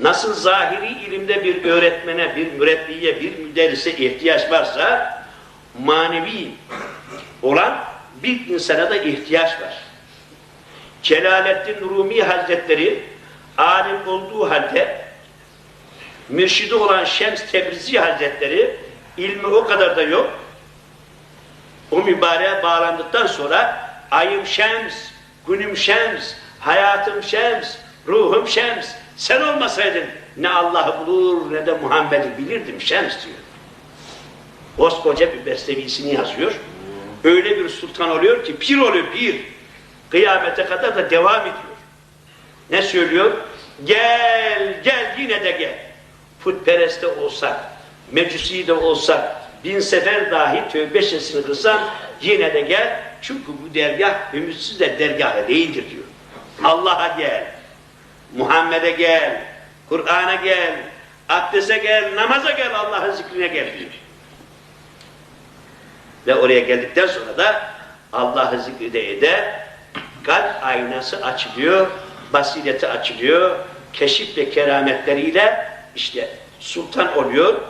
Nasıl zahiri ilimde bir öğretmene, bir mürebbiye, bir müderrise ihtiyaç varsa manevi olan bir insana da ihtiyaç var. Celaleddin Rumi Hazretleri alim olduğu halde mürşidi olan Şems Tebrizi Hazretleri ilmi o kadar da yok. O mübareğe bağlandıktan sonra ayım Şems, günüm Şems, hayatım Şems, ruhum Şems. Sen olmasaydın ne Allah'ı bulur ne de Muhammed'i bilirdim Şems diyor. Koskoca bir bestevisini yazıyor. Öyle bir sultan oluyor ki pir oluyor pir. Kıyamete kadar da devam ediyor. Ne söylüyor? Gel, gel yine de gel. Putperest de olsak, mecusi de olsak, bin sefer dahi tövbe sesini kılsan yine de gel. Çünkü bu dergah ümitsiz de dergahı değildir diyor. Allah'a gel, Muhammed'e gel, Kur'an'a gel, abdese gel, namaza gel, Allah'ın zikrine gel diyor. Ve oraya geldikten sonra da Allah'ı zikrede eder, kalp aynası açılıyor, basireti açılıyor, keşif ve kerametleriyle işte sultan oluyor,